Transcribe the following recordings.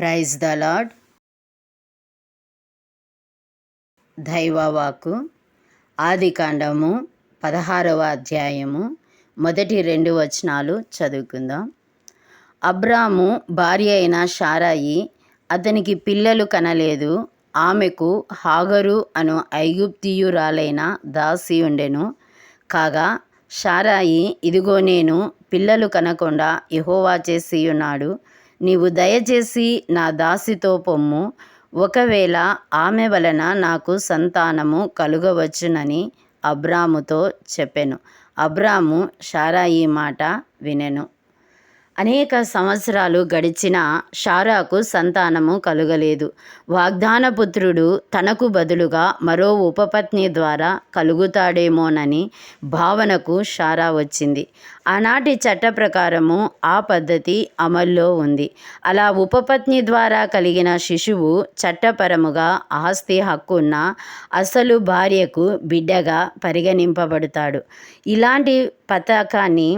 Praise the lord దైవవాకు ఆది కాండము పదహారవ అధ్యాయము మొదటి రెండు వచనాలు చదువుకుందాం. అబ్రాము భార్య అయిన షారాయి అతనికి పిల్లలు కనలేదు ఆమెకు హాగరు అను ఐగుప్తియురాలైన దాసి ఉండెను. కాగా షారాయి ఇదిగో నేను పిల్లలు కనకుండా యెహోవా చేసి ఉన్నాడు నీవు దయచేసి నా దాసితో పొమ్ము. ఒకవేళ ఆమె వలన నాకు సంతానము కలుగవచ్చునని అబ్రాముతో చెప్పెను. అబ్రాము షారాయి మాట వినెను. అనేక సంవత్సరాలు గడిచిన షారాకు సంతానము కలుగలేదు. వాగ్దానపుత్రుడు తనకు బదులుగా మరో ఉపపత్ని ద్వారా కలుగుతాడేమోనని భావనకు షారా వచ్చింది. ఆనాటి చట్ట ప్రకారము ఆ పద్ధతి అమల్లో ఉంది. అలా ఉపపత్ని ద్వారా కలిగిన శిశువు చట్టపరముగా ఆస్తి హక్కున్న అసలు భార్యకు బిడ్డగా పరిగణింపబడతాడు. ఇలాంటి పథకాన్ని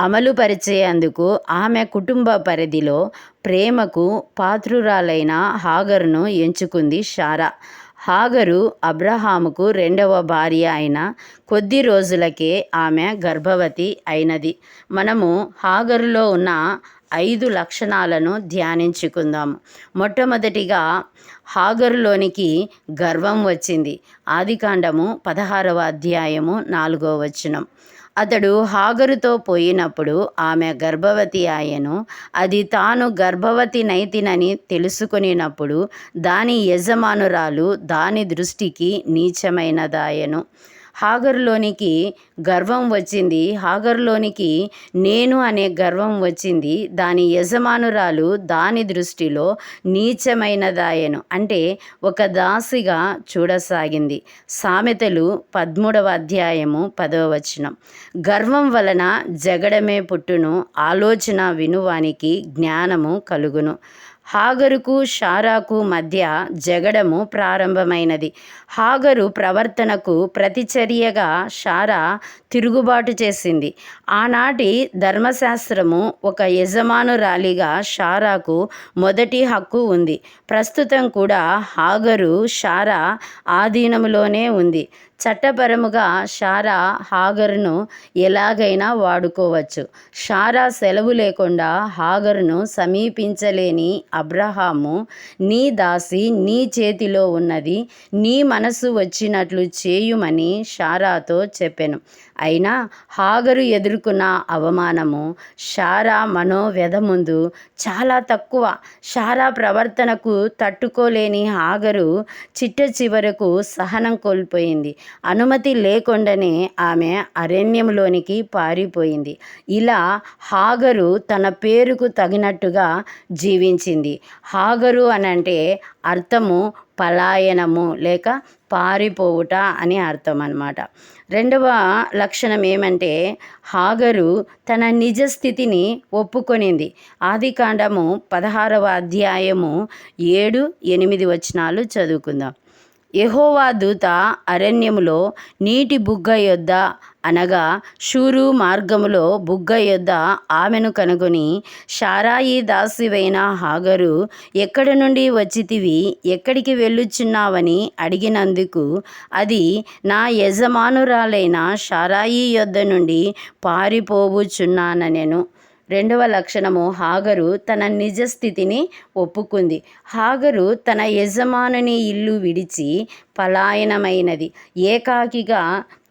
అమలుపరిచేందుకు ఆమె కుటుంబ పరిధిలో ప్రేమకు పాత్రురాలైన హాగరును ఎంచుకుంది షారా. హాగరు అబ్రహాముకు రెండవ భార్య అయిన కొద్ది రోజులకే ఆమె గర్భవతి అయినది. మనము హాగరులో ఉన్న ఐదు లక్షణాలను ధ్యానించుకుందాము మొట్టమొదటిగా హాగరులోనికి గర్వం వచ్చింది. ఆదికాండము పదహారవ అధ్యాయము నాలుగో వచనం. అతడు హాగరుతో పోయినప్పుడు ఆమె గర్భవతి ఆయను అది తాను గర్భవతి నైతినని తెలుసుకొనినప్పుడు దాని యజమానురాలు దాని దృష్టికి నీచమైనదాయను. హాగర్లోనికి గర్వం వచ్చింది. హాగర్లోనికి నేను అనే గర్వం వచ్చింది. దాని యజమానురాలు దాని దృష్టిలో నీచమైనదాయను. అంటే ఒక దాసిగా చూడసాగింది. సామెతలు పదమూడవ అధ్యాయము పదవ వచనం. గర్వం వలన జగడమే పుట్టును. ఆలోచన వినువానికి జ్ఞానము కలుగును. హాగరుకు షారాకు మధ్య జగడము ప్రారంభమైనది. హాగరు ప్రవర్తనకు ప్రతిచర్యగా షారా తిరుగుబాటు చేసింది. ఆనాటి ధర్మశాస్త్రము ఒక యజమానురాలిగా షారాకు మొదటి హక్కు ఉంది. ప్రస్తుతం కూడా హాగరు షారా ఆధీనములోనే ఉంది. చట్టపరముగా షారా హాగర్ను ఎలాగైనా వాడుకోవచ్చు. షారా సెలవు లేకుండా హాగర్ను సమీపించలేని అబ్రహాము నీ దాసి నీ చేతిలో ఉన్నది నీ మనసు వచ్చినట్లు చేయుమని షారాతో చెప్పెను. అయినా హాగరు ఎదుర్కొన్న అవమానము షారా మనోవ్యధ ముందు చాలా తక్కువ. షారా ప్రవర్తనకు తట్టుకోలేని హాగరు చిట్ట చివరకు సహనం కోల్పోయింది. అనుమతి లేకుండానే ఆమె అరణ్యంలోనికి పారిపోయింది. ఇలా హాగరు తన పేరుకు తగినట్టుగా జీవించింది. హాగరు అనంటే అర్థము పలాయనము లేక పారిపోవుట అని అర్థం అన్నమాట రెండవ లక్షణం ఏమంటే హాగరు తన నిజ స్థితిని ఒప్పుకొనింది. ఆది కాండము పదహారవ అధ్యాయము ఏడు ఎనిమిది వచనాలు చదువుకుందాం. యహోవా దూత అరణ్యములో నీటి బుగ్గ యొద్ద అనగా షూరు మార్గములో బుగ్గ యొద్ద ఆమెను కనుగొని షారాయి దాసివైన హాగరు ఎక్కడి నుండి వచ్చితివి? ఎక్కడికి వెళ్ళుచున్నావని అడిగినందుకు అది నా యజమానురాలైన షారాయి యొద్ద నుండి పారిపోవుచున్నానెను రెండవ లక్షణము హాగరు తన నిజ స్థితిని ఒప్పుకుంది. హాగరు తన యజమానుని ఇల్లు విడిచి పలాయనమైనది. ఏకాకిగా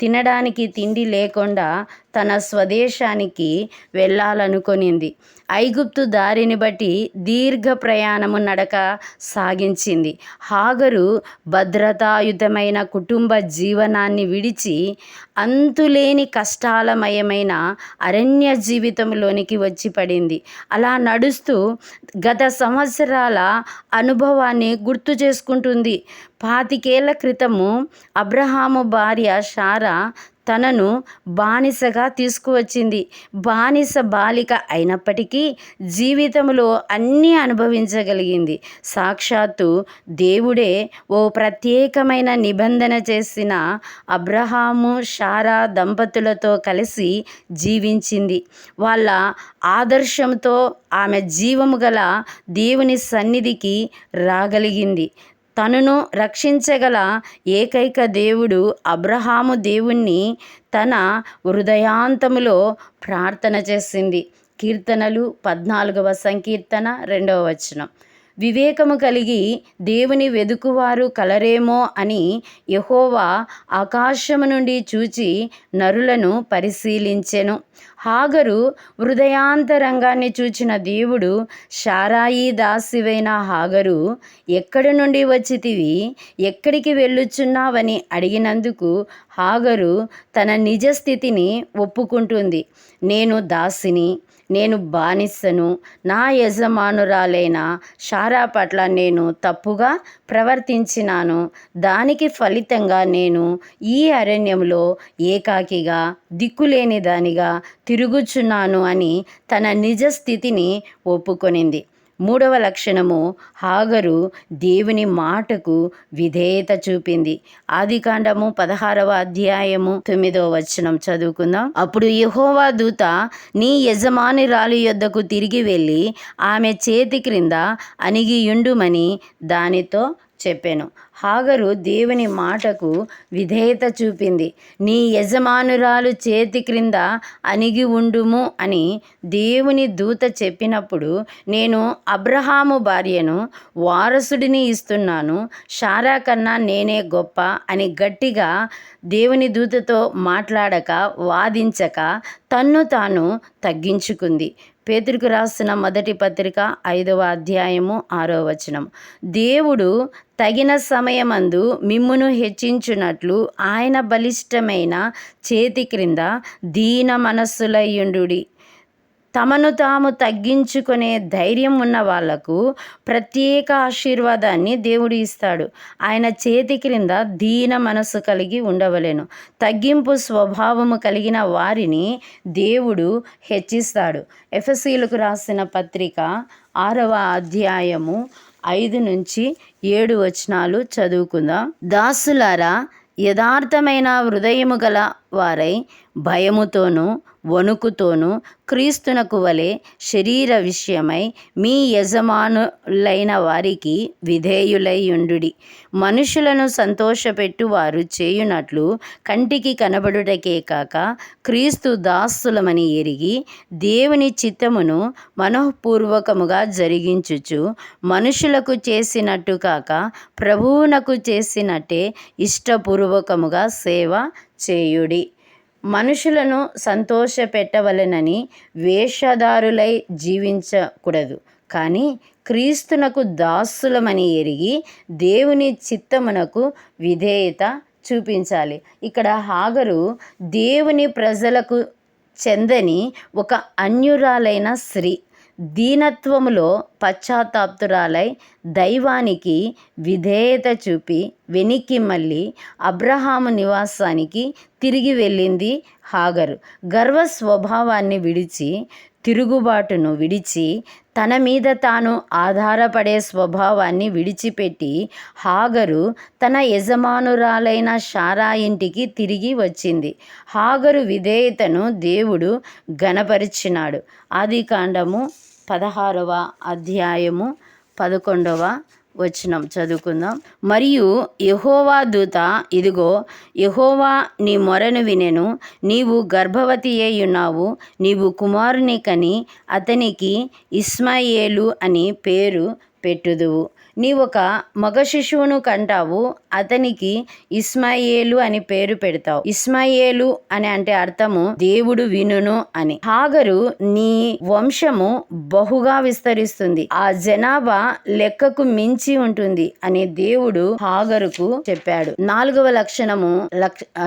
తినడానికి తిండి లేకుండా తన స్వదేశానికి వెళ్ళాలనుకొనింది. ఐగుప్తు దారిని బట్టి దీర్ఘ ప్రయాణము నడక సాగించింది. హాగరు భద్రతాయుతమైన కుటుంబ జీవనాన్ని విడిచి అంతులేని కష్టాలమయమైన అరణ్య జీవితంలోనికి వచ్చి పడింది. అలా నడుస్తూ గత సంవత్సరాల అనుభవాన్ని గుర్తు చేసుకుంటుంది. పాతికేళ్ళ క్రితము అబ్రహాము భార్య షారా తనను బానిసగా తీసుకువచ్చింది. బానిస బాలిక అయినప్పటికీ జీవితంలో అన్నీ అనుభవించగలిగింది. సాక్షాత్తు దేవుడే ఓ ప్రత్యేకమైన నిబంధన చేసిన అబ్రహాము షారా దంపతులతో కలిసి జీవించింది. వాళ్ళ ఆదర్శంతో ఆమె జీవము గల దేవుని సన్నిధికి రాగలిగింది. తనను రక్షించగల ఏకైక దేవుడు అబ్రహాము దేవుణ్ణి తన హృదయాంతములో ప్రార్థన చేసింది. కీర్తనలు పద్నాలుగవ సంకీర్తన రెండవ వచనం. వివేకము కలిగి దేవుని వెదుకువారు కలరేమో అని యహోవా ఆకాశము నుండి చూచి నరులను పరిశీలించెను. హాగరు హృదయాంతరంగాన్ని చూచిన దేవుడు షారాయి దాసివైన హాగరు ఎక్కడి నుండి వచ్చితివి? ఎక్కడికి వెళ్ళుచున్నావని అడిగినందుకు హాగరు తన నిజ స్థితిని ఒప్పుకుంటుంది. నేను దాసిని. నేను బానిసను నా యజమానురాలైన షారా పట్ల నేను తప్పుగా ప్రవర్తించినాను. దానికి ఫలితంగా నేను ఈ అరణ్యంలో ఏకాకిగా దిక్కులేని దానిగా తిరుగుచున్నాను అని తన నిజ స్థితిని ఒప్పుకొనింది. మూడవ లక్షణము హాగరు దేవుని మాటకు విధేయత చూపింది. ఆదికాండము పదహారవ అధ్యాయము తొమ్మిదవ వచనం చదువుకుందాం. అప్పుడు యహోవా దూత నీ యజమాని రాలి యొద్దకు తిరిగి వెళ్ళి ఆమె చేతి క్రింద అణిగియుండుమని దానితో చెప్పాను. హాగరు దేవుని మాటకు విధేయత చూపింది. నీ యజమానురాలు చేతి క్రింద అణిగి ఉండుము అని దేవుని దూత చెప్పినప్పుడు నేను అబ్రహాము భార్యను వారసుడిని ఇస్తున్నాను. షారా కన్నా నేనే గొప్ప అని గట్టిగా దేవుని దూతతో మాట్లాడక వాదించక తన్ను తాను తగ్గించుకుంది. పేతురికి రాసిన మొదటి పత్రిక ఐదవ అధ్యాయము ఆరో వచనం. దేవుడు తగిన సమయమందు మిమ్మును హెచ్చించున్నట్లు ఆయన బలిష్టమైన చేతి క్రింద దీన మనస్సులయ్యుండు తమను తాము తగ్గించుకునే ధైర్యం ఉన్న వాళ్ళకు ప్రత్యేక ఆశీర్వాదాన్ని దేవుడు ఇస్తాడు. ఆయన చేతి క్రింద దీన మనసు కలిగి ఉండవలేను. తగ్గింపు స్వభావము కలిగిన వారిని దేవుడు హెచ్చిస్తాడు. ఎఫ్ఎస్సీలకు రాసిన పత్రిక ఆరవ అధ్యాయము ఐదు నుంచి ఏడు వచనాలు చదువుకుందాం. దాసులారా యథార్థమైన హృదయము గల వారై భయముతోనూ వణుకుతోనూ క్రీస్తునకు వలె శరీర విషయమై మీ యజమానులైన వారికి విధేయులై ఉండుడి మనుషులను సంతోషపెట్టు వారు చేయునట్లు కంటికి కనబడుటకే కాక క్రీస్తు దాస్తులమని ఎరిగి దేవుని చిత్తమును మనఃపూర్వకముగా జరిగించుచు మనుషులకు చేసినట్టు కాక ప్రభువునకు చేసినట్టే ఇష్టపూర్వకముగా సేవ చేయుడి. మనుషులను సంతోషపెట్టవలెనని వేషధారులై జీవించకూడదు. కానీ క్రీస్తునకు దాసులమని ఎరిగి దేవుని చిత్తమునకు విధేయత చూపించాలి. ఇక్కడ హాగరు దేవుని ప్రజలకు చెందని ఒక అన్యురాలైన స్త్రీ. దీనత్వములో పశ్చాత్తాప్తురాలై దైవానికి విధేయత చూపి వెనక్కి మళ్ళీ అబ్రహాము నివాసానికి తిరిగి వెళ్ళింది హాగరు. గర్వ స్వభావాన్ని విడిచి తిరుగుబాటును విడిచి తన మీద తాను ఆధారపడే స్వభావాన్ని విడిచిపెట్టి హాగరు తన యజమానురాలైన షారా ఇంటికి తిరిగి వచ్చింది. హాగరు విధేయతను దేవుడు గణపరిచినాడు ఆది కాండము పదహారవ అధ్యాయము పదకొండవ వచనం చదువుకుందాం. మరియు యహోవా దూత ఇదిగో యహోవా నీ మొరను వినెను. నీవు గర్భవతి ఉన్నావు. నీవు కుమారుని కని అతనికి ఇస్మాయేలు అని పేరు పెట్టుదువు. నీవొక మగ శిశువును కంటావు అతనికి ఇస్మాయేలు అని పేరు పెడతావు. ఇస్మాయేలు అని అంటే అర్థము దేవుడు వినును అని. హాగరు నీ వంశము బహుగా విస్తరిస్తుంది. ఆ జనాభా లెక్కకు మించి ఉంటుంది అని దేవుడు హాగరుకు చెప్పాడు. నాలుగవ లక్షణము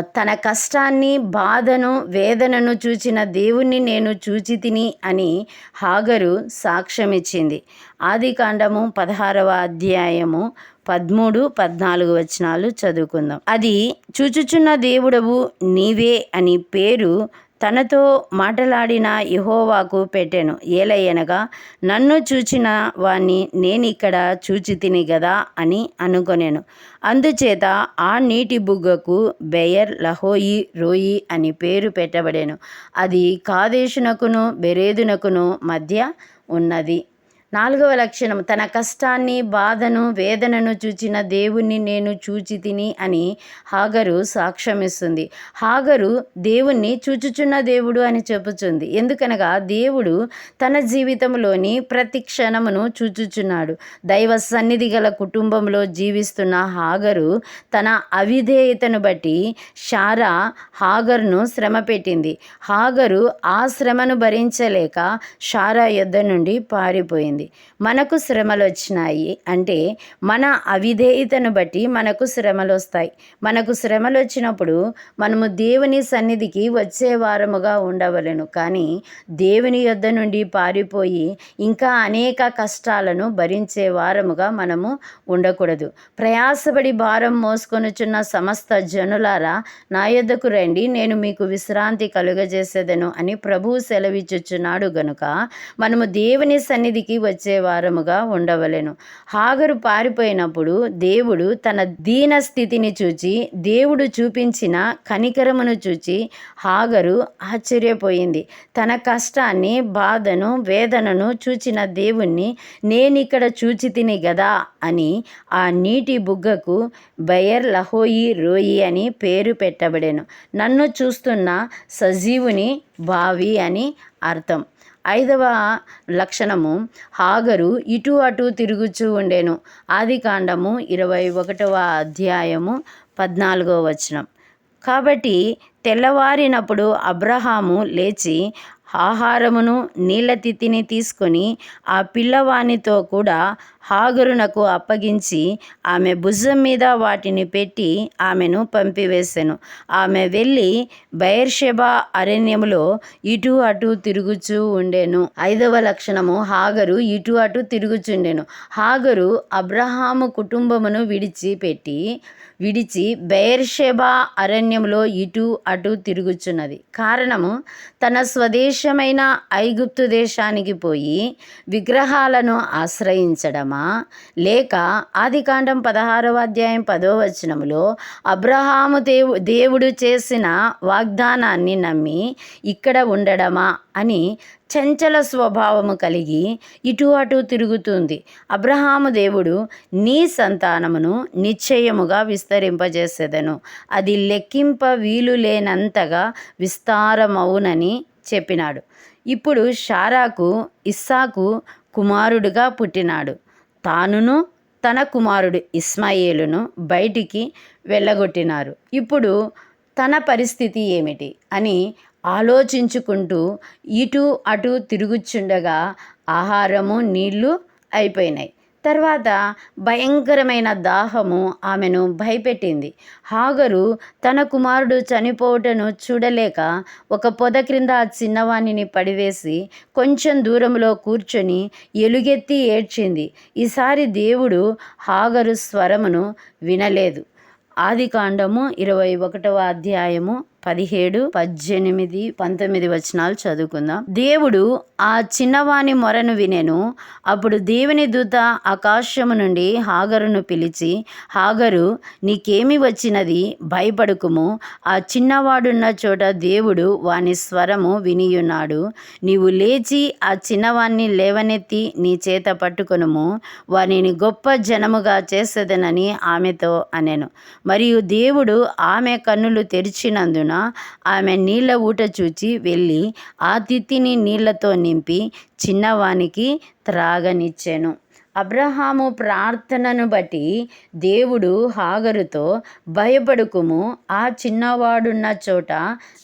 తన కష్టాన్ని బాధను వేదనను చూచిన దేవుణ్ణి నేను చూచి తిని అని హాగరు సాక్ష్యమిచ్చింది. ఆది కాండము పదహారవ అధ్యాయము పదమూడు పద్నాలుగు వచనాలు చదువుకుందాం. అది చూచుచున్న దేవుడవు నీవే అని పేరు తనతో మాటలాడిన యహోవాకు పెట్టెను. ఏలయనగా నన్ను చూచిన వాణ్ణి నేనిక్కడ చూచి తిని గదా అని అనుకొనెను. అందుచేత ఆ నీటి బుగ్గకు బెయర్ లహోయి రోయి అని పేరు పెట్టబడెను. అది కాదేశునకును బెరేదునకును మధ్య ఉన్నది. నాలుగవ లక్షణం తన కష్టాన్ని బాధను వేదనను చూచిన దేవుణ్ణి నేను చూచి తిని అని హాగరు సాక్ష్యమిస్తుంది. హాగరు దేవుణ్ణి చూచుచున్న దేవుడు అని చెప్పుచుంది. ఎందుకనగా దేవుడు తన జీవితంలోని ప్రతి క్షణమును చూచుచున్నాడు. దైవ సన్నిధి గల కుటుంబంలో జీవిస్తున్న హాగరు తన అవిధేయతను బట్టి షారా హాగర్ను శ్రమ పెట్టింది. హాగరు ఆ శ్రమను భరించలేక షారా యుద్ధ నుండి పారిపోయింది. మనకు శ్రమలు వచ్చినాయి అంటే మన అవిధేయతను బట్టి మనకు శ్రమలు వస్తాయి మనకు శ్రమలు వచ్చినప్పుడు మనము దేవుని సన్నిధికి వచ్చే వారముగా ఉండవలను. కానీ దేవుని యొద్ద నుండి పారిపోయి ఇంకా అనేక కష్టాలను భరించే వారముగా మనము ఉండకూడదు. ప్రయాసపడి భారం మోసుకొనుచున్న సమస్త జనులారా నా యొద్దకు రండి. నేను మీకు విశ్రాంతి కలుగజేసేదను అని ప్రభువు సెలవిచ్చుచున్నాడు గనుక మనము దేవుని సన్నిధికి వచ్చే వారముగా ఉండవలెను. హాగరు పారిపోయినప్పుడు దేవుడు తన దీన స్థితిని చూచి దేవుడు చూపించిన కనికరమును చూచి హాగరు ఆశ్చర్యపోయింది. తన కష్టాన్ని బాధను వేదనను చూచిన దేవుణ్ణి నేనిక్కడ చూచి తిని గదా అని ఆ నీటి బుగ్గకు బయర్ లహోయి రోయి అని పేరు పెట్టబడెను. నన్ను చూస్తున్న సజీవుని బావి అని అర్థం. ఐదవ లక్షణము హాగరు ఇటు అటు తిరుగుచూ ఉండెను. ఆది కాండము ఇరవై ఒకటవ అధ్యాయము పద్నాలుగవ వచనం. కాబట్టి తెల్లవారినప్పుడు అబ్రహాము లేచి ఆహారమును నీళ్ళ తిత్తిని తీసుకొని ఆ పిల్లవానితో కూడా హాగరునకు అప్పగించి ఆమె భుజం మీద వాటిని పెట్టి ఆమెను పంపివేశాను ఆమె వెళ్ళి బైర్షెబా అరణ్యములో ఇటు అటు తిరుగుచూ ఉండెను. ఐదవ లక్షణము హాగరు ఇటు అటు తిరుగుచుండెను. హాగరు అబ్రహాము కుటుంబమును విడిచిపెట్టి విడిచి బెయిర్షెబా అరణ్యంలో ఇటు అటు తిరుగుచున్నది. కారణము తన స్వదేశమైన ఐగుప్తు దేశానికి పోయి విగ్రహాలను ఆశ్రయించడమా? లేక ఆదికాండం పదహారవ అధ్యాయం పదో వచనములో అబ్రహాము దేవు దేవుడు చేసిన వాగ్దానాన్ని నమ్మి ఇక్కడ ఉండడమా? అని చంచల స్వభావము కలిగి ఇటు అటు తిరుగుతుంది. అబ్రహాము దేవుడు నీ సంతానమును నిశ్చయముగా విస్తరింపజేసేదను. అది లెక్కింప వీలు లేనంతగా విస్తారమవునని చెప్పినాడు. ఇప్పుడు షారాకు ఇస్సాకు కుమారుడుగా పుట్టినాడు. తానును తన కుమారుడు ఇస్మాయేలును బయటికి వెళ్ళగొట్టినారు. ఇప్పుడు తన పరిస్థితి ఏమిటి? అని ఆలోచించుకుంటూ ఇటు అటు తిరుగుచుండగా ఆహారము నీళ్ళు అయిపోయినాయి. తర్వాత భయంకరమైన దాహము ఆమెను భయపెట్టింది. హాగరు తన కుమారుడు చనిపోవటను చూడలేక ఒక పొద క్రింద ఆ చిన్నవాణిని పడివేసి కొంచెం దూరంలో కూర్చొని ఎలుగెత్తి ఏడ్చింది. ఈసారి దేవుడు హాగరు స్వరమును వినలేదు. ఆది కాండము ఇరవై ఒకటవ అధ్యాయము పదిహేడు పద్దెనిమిది పంతొమ్మిది వచనాలు చదువుకుందాం. దేవుడు ఆ చిన్నవాని మొరను వినెను. అప్పుడు దేవుని దూత ఆకాశము నుండి హాగరును పిలిచి హాగరు నీకేమి వచ్చినది? భయపడుకుము. ఆ చిన్నవాడున్న చోట దేవుడు వాని స్వరము వినియున్నాడు. నీవు లేచి ఆ చిన్నవాణ్ణి లేవనెత్తి నీ చేత పట్టుకొనుము. వానిని గొప్ప జనముగా చేసేదనని ఆమెతో అనెను. మరియు దేవుడు ఆమె కన్నులు తెరిచినందున ఆమె నీళ్ళ ఊట చూచి వెళ్ళి ఆ తిత్తిని నీళ్ళతో నింపి చిన్నవానికి త్రాగనిచ్చెను. అబ్రహాము ప్రార్థనను బట్టి దేవుడు హాగరుతో భయపడుకుము ఆ చిన్నవాడున్న చోట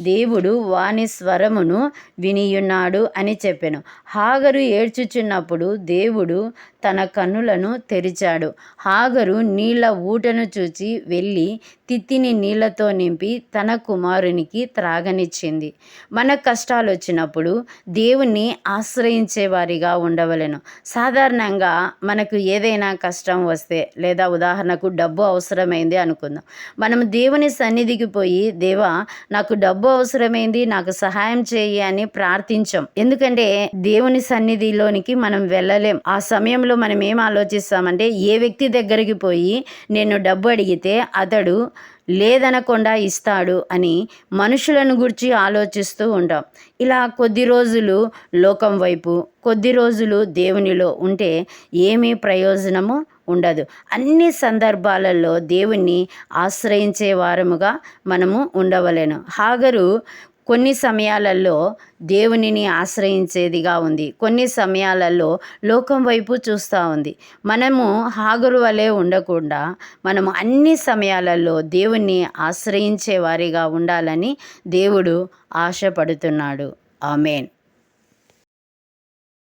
దేవుడు వాని స్వరమును వినియున్నాడు అని చెప్పాను. హాగరు ఏడ్చుచున్నప్పుడు దేవుడు తన కన్నులను తెరిచాడు. హాగరు నీళ్ళ ఊటను చూచి వెళ్ళి తిత్తిని నీళ్ళతో నింపి తన కుమారునికి త్రాగనిచ్చింది. మన కష్టాలు వచ్చినప్పుడు దేవుణ్ణి ఆశ్రయించే వారిగా ఉండవలెను. సాధారణంగా మనకు ఏదైనా కష్టం వస్తే లేదా ఉదాహరణకు డబ్బు అవసరమైంది అనుకుందాం. మనం దేవుని సన్నిధికి పోయి దేవా నాకు డబ్బు అవసరమైంది నాకు సహాయం చేయి అని ప్రార్థించాం. ఎందుకంటే దేవుని సన్నిధిలోనికి మనం వెళ్ళలేం. ఆ సమయంలో మనం ఏం ఆలోచిస్తామంటే ఏ వ్యక్తి దగ్గరికి పోయి నేను డబ్బు అడిగితే అతడు లేదనకుండా ఇస్తాడు అని మనుషులను గురించి ఆలోచిస్తూ ఉంటాం. ఇలా కొద్ది రోజులు లోకం వైపు కొద్ది రోజులు దేవునిలో ఉంటే ఏమీ ప్రయోజనము ఉండదు. అన్ని సందర్భాలలో దేవుణ్ణి ఆశ్రయించే వారముగా మనము ఉండవలేను. హాగరు కొన్ని సమయాలలో దేవునిని ఆశ్రయించేదిగా ఉంది. కొన్ని సమయాలలో లోకం వైపు చూస్తూ ఉంది. మనము హాగరు వలె ఉండకుండా మనము అన్ని సమయాలలో దేవుణ్ణి ఆశ్రయించే వారిగా ఉండాలని దేవుడు ఆశపడుతున్నాడు. ఆమెన్.